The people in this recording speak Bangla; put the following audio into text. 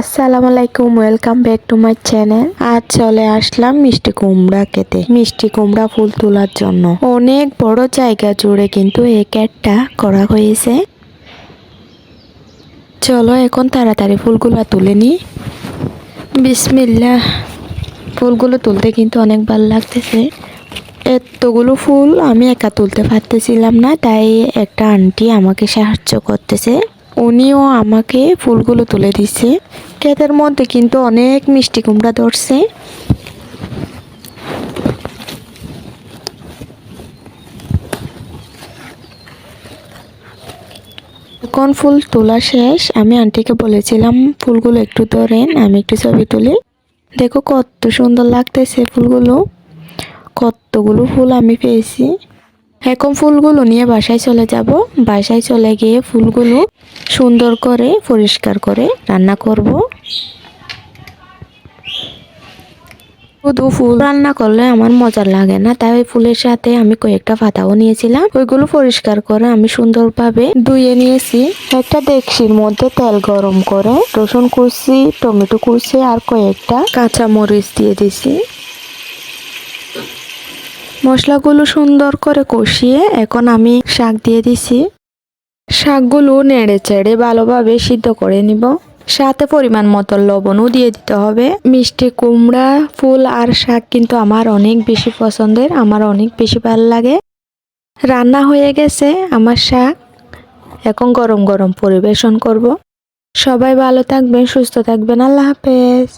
আসসালামু আলাইকুম welcome back to my channel আজ চলে আসলাম মিষ্টি কুমড়া খেতে। মিষ্টি কুমড়া ফুল তোলার জন্য। অনেক বড় জায়গা জুড়ে কিন্তু এই ক্যাটটা করা হয়েছে। চলো এখন তাড়াতাড়ি ফুলগুলো তুলে নি বিসমিল্লা ফুলগুলো তুলতে কিন্তু অনেক ভালো লাগতেছে। এতগুলো ফুল আমি একা তুলতে পারতেছিলাম না, তাই একটা আন্টি আমাকে সাহায্য করতেছে। উনিও আমাকে ফুলগুলো তুলে দিচ্ছে ক্ষেতের মধ্যে কিন্তু অনেক মিষ্টি কুমড়া ধরছে। এখন ফুল তোলা শেষ, আমি আন্টিকে বলেছিলাম, ফুলগুলো একটু ধরেন, আমি একটু ছবি তুলি। দেখো কত সুন্দর লাগতেছে ফুলগুলো। কতগুলো ফুল আমি পেয়েছি। এখন ফুলগুলো নিয়ে বাসায় চলে যাব। বাসায় চলে গিয়ে ফুলগুলো সুন্দর করে, পরিষ্কার করে রান্না করব। শুধু ফুল রান্না করলে আমার মজা লাগে না। তাই ওই ফুলের সাথে আমি কয়েকটা পাতাও নিয়েছিলাম। ওইগুলো পরিষ্কার করে আমি সুন্দরভাবে ধুয়ে নিয়েছি। একটা ডেকচির মধ্যে তেল গরম করে, রসুন কুচি, টমেটো কুচি আর কয়েকটা কাঁচা মরিচ দিয়ে দিছি মশলাগুলো সুন্দর করে কষিয়ে এখন আমি শাক দিয়ে দিছি। শাকগুলো নেড়ে চেড়ে ভালোভাবে সিদ্ধ করে নিব। সাথে পরিমাণ মতো লবণও দিয়ে দিতে হবে। মিষ্টি কুমড়া, ফুল আর শাক কিন্তু আমার অনেক বেশি পছন্দের, আমার অনেক বেশি ভালো লাগে। রান্না হয়ে গেছে আমার শাক। এখন গরম গরম পরিবেশন করব। সবাই ভালো থাকবেন, সুস্থ থাকবেন। আল্লাহ হাফেজ।